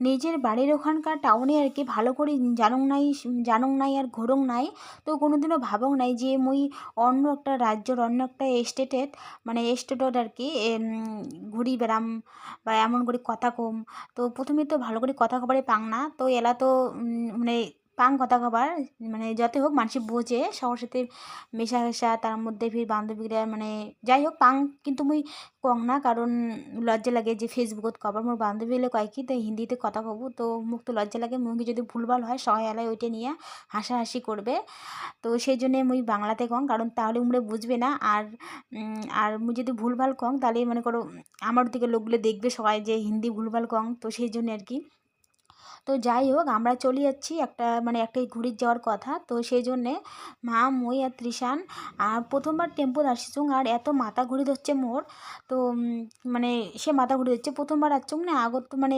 নিজের বাড়ির ওখানকার টাউনে আর কি ভালো করে জানং নাই জানং নাই আর ঘোরং নাই, তো কোনো দিনও ভাবং নাই যে মুই অন্য একটা রাজ্যর, অন্য একটা স্টেটের মানে স্টেটত আর কি ঘুরি বেড়াম বা এমন করে কথা কম। তো প্রথমে তো ভালো করে কথা কবারে পাং না, তো এলা তো মানে পাং কথা কবার মানে যতই হোক মানুষে বোঝে, সবার সাথে মেশা হেসা তার মধ্যে ফির বান্ধবীরা মানে যাই হোক পাং কিন্তু মুই কং না, কারণ লজ্জা লাগে যে ফেসবুকত কবার মোর বান্ধবী হলে কয় কি, তো হিন্দিতে কথা কব, তো মুখ তো লজ্জা লাগে, মুখে যদি ভুলভাল হয় এলাই ওইটা নিয়ে হাসাহাসি করবে। তো সেই জন্যে মুই বাংলাতে কং, কারণ তাহলে উমরে বুঝবে না, আর আর মুই যদি ভুলভাল কং, তাহলে মনে করো, আমার দিকে লোকগুলো দেখবে সবাই যে হিন্দি ভুলভাল কং, তো সেই জন্য আর কি। তো যাই হোক আমরা চলে যাচ্ছি একটা মানে একটাই ঘুরির যাওয়ার কথা। তো সেই জন্যে মা, মই আর ত্রিশান আর প্রথমবার টেম্পো আসছুং আর এত মাথা ঘুরি ধরছে মোর। তো মানে সে মাথা ঘুরে ধরছে প্রথমবার আসছুং না, আগত মানে